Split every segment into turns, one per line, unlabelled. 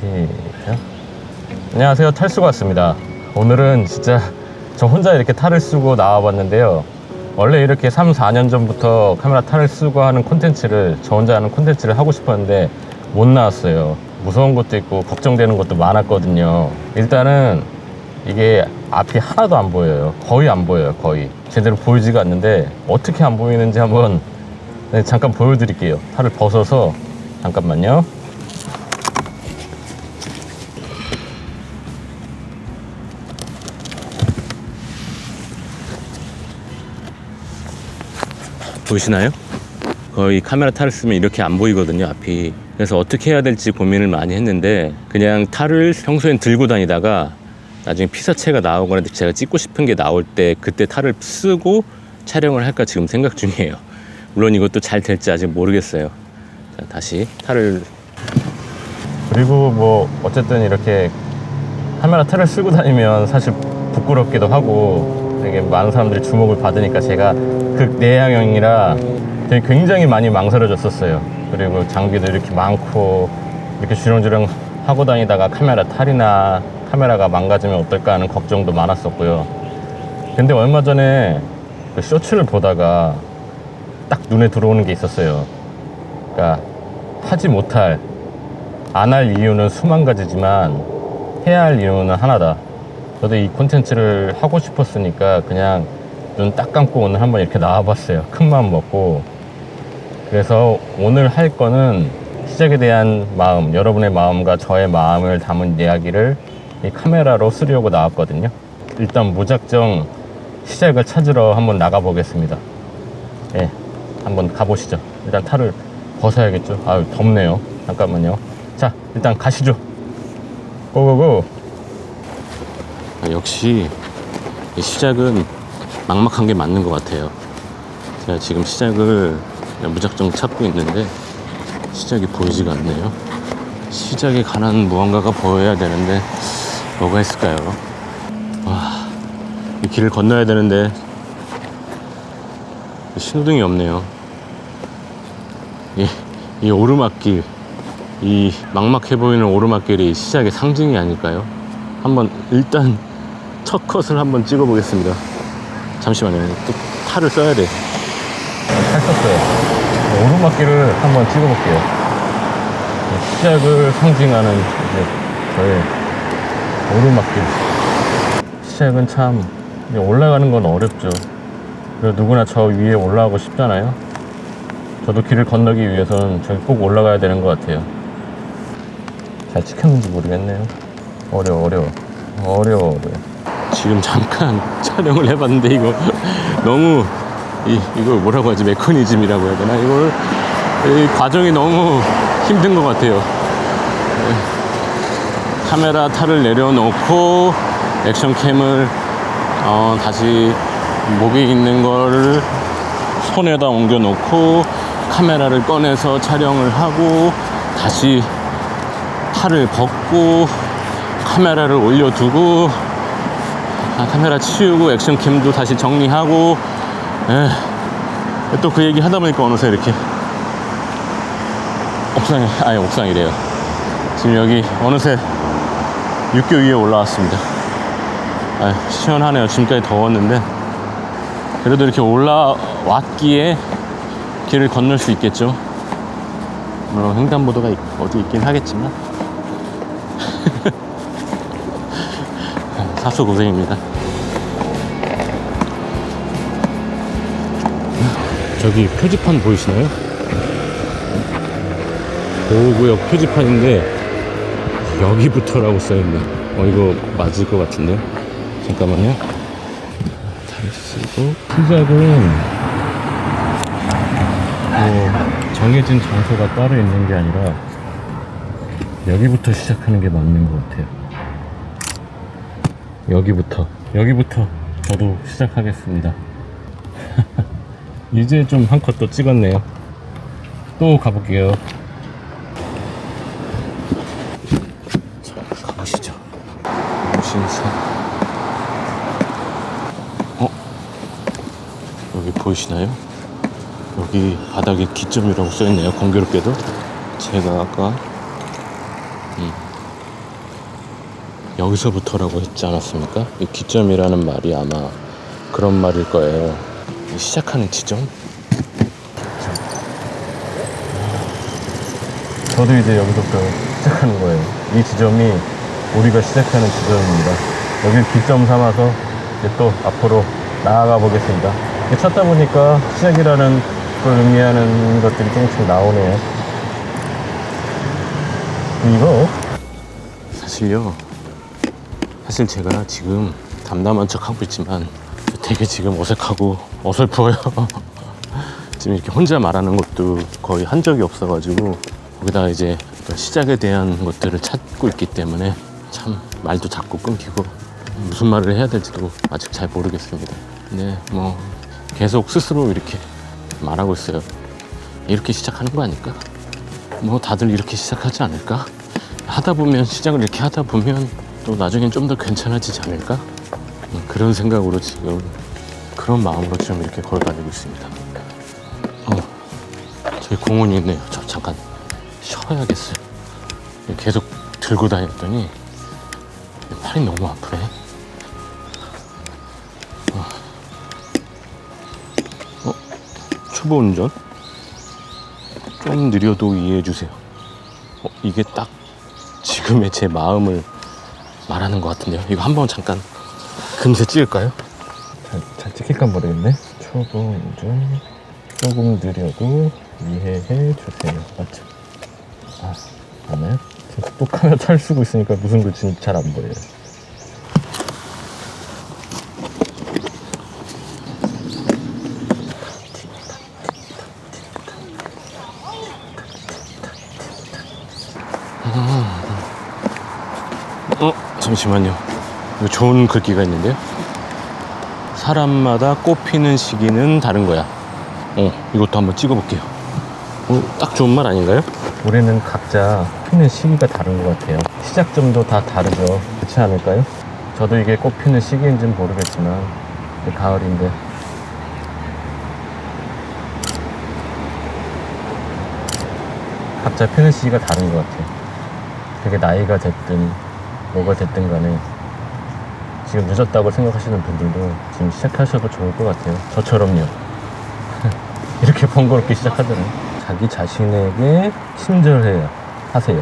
시작. 안녕하세요. 탈수가 왔습니다. 오늘은 진짜 저 혼자 이렇게 탈을 쓰고 나와봤는데요. 원래 이렇게 3, 4년 전부터 카메라 탈을 쓰고 하는 콘텐츠를 저 혼자 하는 콘텐츠를 하고 싶었는데 못 나왔어요. 무서운 것도 있고 걱정되는 것도 많았거든요. 일단은 이게 앞이 하나도 안 보여요. 거의 안 보여요. 거의 제대로 보이지가 않는데 어떻게 안 보이는지 한번 네, 잠깐 보여드릴게요. 팔을 벗어서 잠깐만요. 보이시나요? 거의 카메라 탈을 쓰면 이렇게 안 보이거든요, 앞이. 그래서 어떻게 해야 될지 고민을 많이 했는데 그냥 탈을 평소엔 들고 다니다가 나중에 피사체가 나오거나 제가 찍고 싶은 게 나올 때 그때 탈을 쓰고 촬영을 할까 지금 생각 중이에요. 물론 이것도 잘 될지 아직 모르겠어요. 자, 다시 탈을 그리고 뭐 어쨌든 이렇게 카메라 탈을 쓰고 다니면 사실 부끄럽기도 하고 되게 많은 사람들이 주목을 받으니까 제가 극 내향형이라 되게 굉장히 많이 망설여졌었어요. 그리고 장비도 이렇게 많고 이렇게 주렁주렁 하고 다니다가 카메라 탈이나 카메라가 망가지면 어떨까 하는 걱정도 많았었고요. 근데 얼마 전에 그 쇼츠를 보다가 딱 눈에 들어오는 게 있었어요. 그러니까 하지 못할 안 할 이유는 수만 가지지만 해야 할 이유는 하나다. 저도 이 콘텐츠를 하고 싶었으니까 그냥 눈 딱 감고 오늘 한번 이렇게 나와봤어요. 큰 마음 먹고. 그래서 오늘 할 거는 시작에 대한 마음, 여러분의 마음과 저의 마음을 담은 이야기를 이 카메라로 쓰려고 나왔거든요. 일단 무작정 시작을 찾으러 한번 나가보겠습니다. 예, 한번 가보시죠. 일단 탈을 벗어야겠죠. 아유, 덥네요. 잠깐만요. 자, 일단 가시죠. 고고고. 아, 역시 이 시작은 막막한 게 맞는 것 같아요. 제가 지금 시작을 무작정 찾고 있는데 시작이 보이지가 않네요. 시작에 관한 무언가가 보여야 되는데 뭐가 있을까요? 와, 이 길을 건너야 되는데 신호등이 없네요. 이, 이 오르막길, 이 막막해 보이는 오르막길이 시작의 상징이 아닐까요? 한번 일단 첫 컷을 한번 찍어 보겠습니다. 잠시만요. 또 탈을 써야 돼. 탈 썼어요. 오르막길을 한번 찍어 볼게요. 시작을 상징하는 이제 저의 오르막길. 시작은 참 올라가는 건 어렵죠. 그리고 누구나 저 위에 올라가고 싶잖아요. 저도 길을 건너기 위해서는 저기 꼭 올라가야 되는 것 같아요. 잘 찍혔는지 모르겠네요. 어려워, 어려워. 어려워, 어려워. 지금 잠깐 촬영을 해봤는데 이거 너무 이, 이걸 뭐라고 하지? 메커니즘이라고 해야 되나? 이걸 이 과정이 너무 힘든 것 같아요. 네. 카메라 탈을 내려놓고 액션캠을 어, 다시 목에 있는 거를 손에다 옮겨 놓고 카메라를 꺼내서 촬영을 하고 다시 팔을 벗고 카메라를 올려두고 아, 카메라 치우고 액션캠도 다시 정리하고 또 그 얘기 하다 보니까 어느새 이렇게 옥상에 아니 옥상이래요. 지금 여기 어느새 육교 위에 올라왔습니다. 아, 시원하네요. 지금까지 더웠는데. 그래도 이렇게 올라왔기에 길을 건널 수 있겠죠. 물론 횡단보도가 있- 어디 있긴 하겠지만. 사수 고생입니다 저기 표지판 보이시나요? 보호구역 표지판인데 여기부터라고 써있네. 어 이거 맞을 것 같은데요? 잠깐만요. 다리 쓰고. 시작은 뭐 정해진 장소가 따로 있는 게 아니라 여기부터 시작하는 게 맞는 것 같아요. 여기부터. 여기부터 저도 시작하겠습니다 이제 좀 한 컷 더 찍었네요. 또 가볼게요. 자, 가보시죠. 무신사. 어? 여기 보이시나요? 여기 바닥에 기점이라고 써있네요. 공교롭게도. 제가 아까 음, 여기서부터라고 했지 않았습니까? 이 기점이라는 말이 아마 그런 말일 거예요. 이 시작하는 지점? 저도 이제 여기서부터 시작하는 거예요. 이 지점이 우리가 시작하는 지점입니다. 여기를 기점 삼아서 이제 또 앞으로 나아가 보겠습니다. 찾다 보니까 시작이라는 걸 의미하는 것들이 조금씩 나오네요. 이거 사실요. 사실 제가 지금 담담한 척 하고 있지만 되게 지금 어색하고 어설퍼요. 지금 이렇게 혼자 말하는 것도 거의 한 적이 없어가지고 거기다가 이제 시작에 대한 것들을 찾고 있기 때문에 참 말도 자꾸 끊기고 무슨 말을 해야 될지도 아직 잘 모르겠습니다. 근데 뭐 계속 스스로 이렇게 말하고 있어요. 이렇게 시작하는 거 아닐까? 뭐 다들 이렇게 시작하지 않을까? 하다 보면 시작을 이렇게 하다 보면 또 나중엔 좀 더 괜찮아지지 않을까? 음, 그런 생각으로 지금 그런 마음으로 지금 이렇게 걸어다니고 있습니다. 어, 저기 공원이 있네요. 저 잠깐 쉬어야겠어요. 계속 들고 다녔더니 팔이 너무 아프네. 어, 어, 초보 운전? 좀 느려도 이해해 주세요. 어, 이게 딱 지금의 제 마음을 말하는 것 같은데요. 이거 한번 잠깐 금세 찍을까요? 잘, 잘 찍힐까 모르겠네. 초보 운전 조금 느려도 이해해 주세요. 맞죠? 아, 맞나요? 지금 또 카메라 잘 쓰고 있으니까 무슨 글씨인지 잘 안 보여요. 어, 잠시만요. 이거 좋은 글귀가 있는데요. 사람마다 꽃 피는 시기는 다른 거야. 어, 이것도 한번 찍어볼게요. 어, 딱 좋은 말 아닌가요? 우리는 각자 피는 시기가 다른 것 같아요. 시작점도 다 다르죠. 그렇지 않을까요? 저도 이게 꽃 피는 시기인지는 모르겠지만 가을인데 각자 피는 시기가 다른 것 같아요. 그게 나이가 됐든 뭐가 됐든 간에 지금 늦었다고 생각하시는 분들도 지금 시작하셔도 좋을 것 같아요. 저처럼요. 이렇게 번거롭게 시작하더라고요. 자기 자신에게 친절해야 하세요.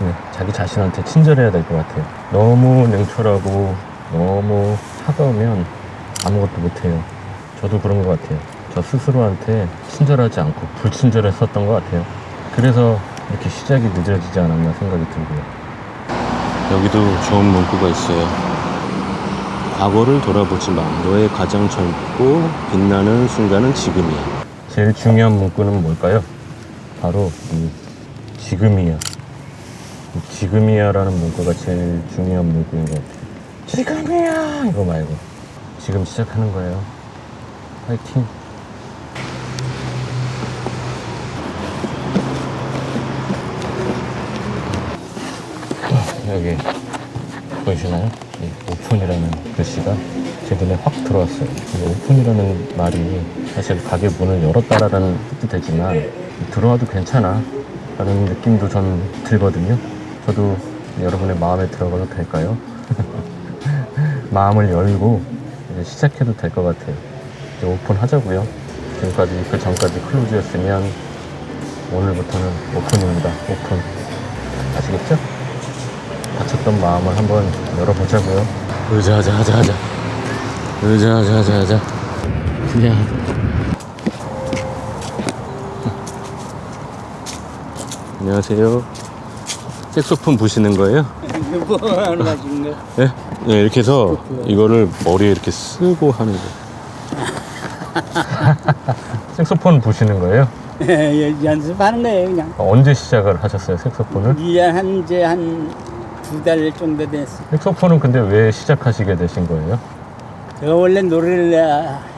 네, 자기 자신한테 친절해야 될 것 같아요. 너무 냉철하고 너무 차가우면 아무것도 못해요. 저도 그런 것 같아요. 저 스스로한테 친절하지 않고 불친절했었던 것 같아요. 그래서 이렇게 시작이 늦어지지 않았나 생각이 들고요. 여기도 좋은 문구가 있어요. 과거를 돌아보지 마. 너의 가장 젊고 빛나는 순간은 지금이야. 제일 중요한 문구는 뭘까요? 바로 이 지금이야. 이 지금이야라는 문구가 제일 중요한 문구인 것 같아요. 지금이야! 이거 말고. 지금 시작하는 거예요. 파이팅! 여기 보이시나요? 이 오픈이라는 글씨가 제 눈에 확 들어왔어요. 이 오픈이라는 말이 사실 가게 문을 열었다라는 뜻도 되지만 들어와도 괜찮아 라는 느낌도 전 들거든요. 저도 여러분의 마음에 들어가도 될까요? 마음을 열고 이제 시작해도 될 것 같아요. 이제 오픈하자고요. 지금까지 그 전까지 클로즈였으면 오늘부터는 오픈입니다. 오픈. 아시겠죠? 다쳤던 마음을 한번 열어보자고요. 의자 하자 하자 하자. 의자 하자 하자 하자. 그냥. 안녕하세요. 색소폰 부시는 거예요?
뭐 하는 맛인가?
네? 네, 이렇게 해서 이거를 머리에 이렇게 쓰고 하는 거. 색소폰 부시는 거예요?
예, 연습하는 거예요, 그냥.
언제 시작을 하셨어요, 색소폰을?
이제 한 이제 한 두 달 정도 됐어.
색소폰은 근데 왜 시작하시게 되신 거예요?
제가 원래 노래를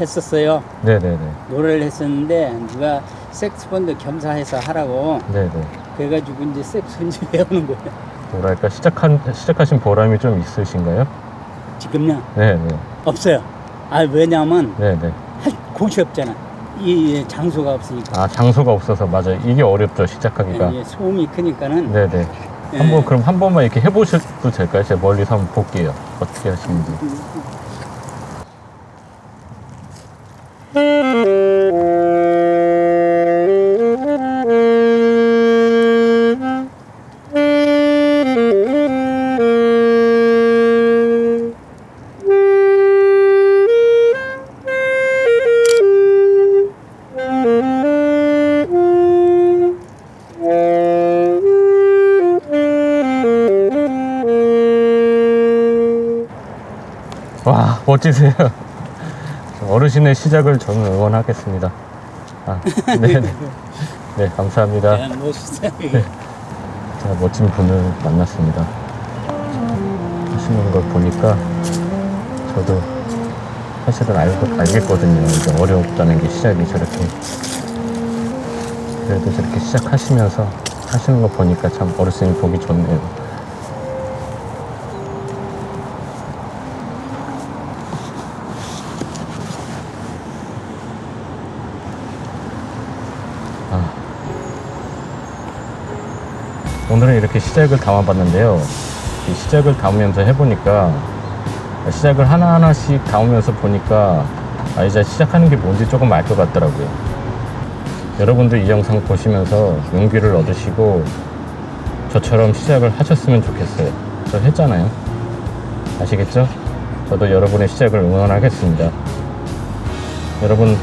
했었어요.
네네네.
노래를 했었는데 누가 색스폰도 겸사해서 하라고
네네.
그래가지고 이제 색스폰 좀 배우는 거예요.
뭐랄까 시작한 시작하신 보람이 좀 있으신가요?
지금요
네네.
없어요. 아 왜냐면
네네.
할 곳이 없잖아. 이 장소가 없으니까.
아 장소가 없어서 맞아요. 이게 어렵죠 시작하기가.
예, 소음이 크니까는
네네. 한번 그럼 한 번만 이렇게 해보셔도 될까요? 제가 멀리서 한번 볼게요. 어떻게 하시는지. 멋지세요. 어르신의 시작을 저는 응원하겠습니다. 아, 네, 네, 네 감사합니다.
야, 멋있어요.
제가 멋진 분을 만났습니다. 하시는 걸 보니까 저도 사실은 알고, 알겠거든요. 이게 어렵다는 게 시작이 저렇게. 그래도 저렇게 시작하시면서 하시는 거 보니까 참 어르신이 보기 좋네요. 오늘은 이렇게 시작을 담아봤는데요. 이 시작을 담으면서 해보니까 시작을 하나하나씩 담으면서 보니까 아, 이제 시작하는 게 뭔지 조금 알 것 같더라고요. 여러분도 이 영상 보시면서 용기를 얻으시고 저처럼 시작을 하셨으면 좋겠어요. 저 했잖아요. 아시겠죠? 저도 여러분의 시작을 응원하겠습니다. 여러분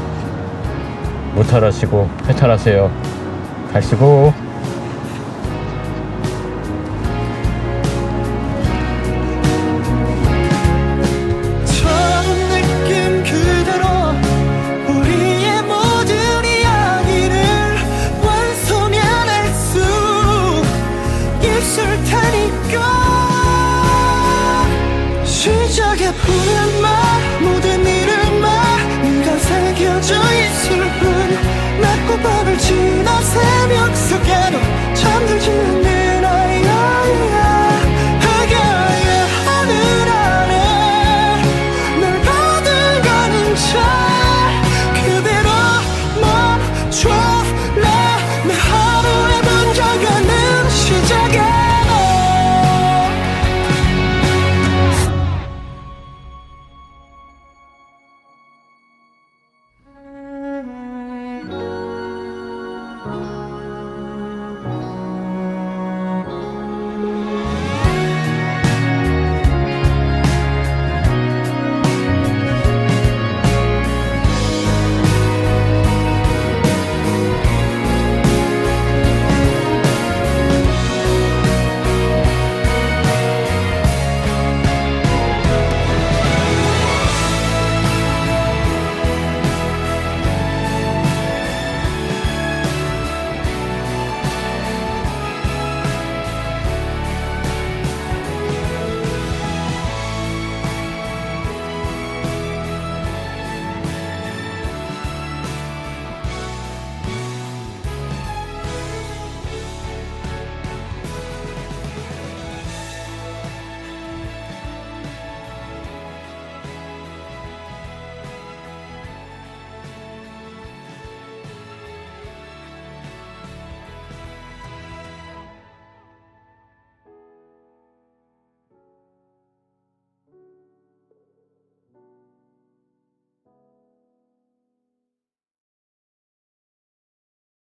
무탈하시고 해탈하세요. 가시고